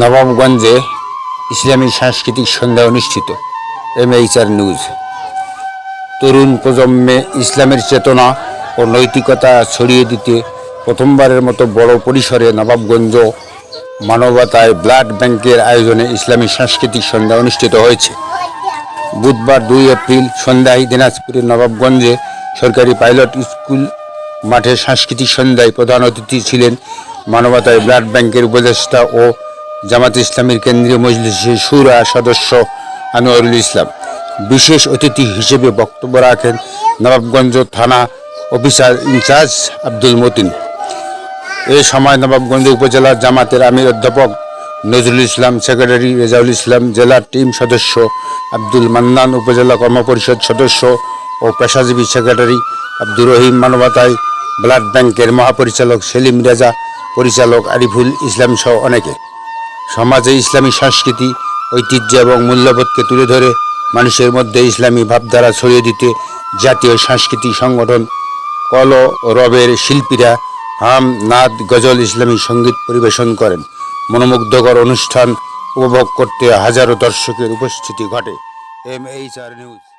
নবাবগঞ্জে ইসলামী সাংস্কৃতিক সন্ধ্যা অনুষ্ঠিত এম এইচ আর নিউজ তরুণ প্রজন্মে ইসলামের চেতনা ও নৈতিকতা ছড়িয়ে দিতে প্রথমবারের মতো বড় পরিসরে নবাবগঞ্জ মানবতায় ব্লাড ব্যাংকের আয়োজনে ইসলামী সাংস্কৃতিক সন্ধ্যা অনুষ্ঠিত হয়েছে। বুধবার দুই এপ্রিল সন্ধ্যায় দিনাজপুরের নবাবগঞ্জে সরকারি পাইলট স্কুল মাঠে সাংস্কৃতিক সন্ধ্যায় প্রধান অতিথি ছিলেন মানবতায় ব্লাড ব্যাংকের উপদেষ্টা ও জামাত ইসলামীর কেন্দ্রীয় মজলিসের সুরা সদস্য আনোয়ারুল ইসলাম। বিশেষ অতিথি হিসেবে বক্তব্য রাখেন নবাবগঞ্জ থানা officer in charge Abdul Matin. এ সময় নবাবগঞ্জ উপজেলা জামাতের আমির অধ্যাপক নজরুল ইসলাম, সেক্রেটারি রেজাউল ইসলাম, জেলার টিম সদস্য আব্দুল মান্নান, উপজেলা কর্মপরিষদ সদস্য ও পেশাজীবী সেক্রেটারি আব্দুর রহিম মানবতায় ব্লাড ব্যাংকের মহাপরিচালক সেলিম রেজা, পরিচালক আরিফুল ইসলাম সহ অনেকে। সমাজে ইসলামী সংস্কৃতি, ঐতিহ্য এবং মূল্যবোধকে তুলে ধরে মানুষের মধ্যে ইসলামী ভাবধারা ছড়িয়ে দিতে জাতীয় সাংস্কৃতিক সংগঠন কল রবের শিল্পীরা হাম, নাদ, গজল ইসলামী সংগীত পরিবেশন করেন। মনোমুগ্ধকর অনুষ্ঠান উপভোগ করতে হাজারো দর্শকের উপস্থিতি ঘটে। M H R news.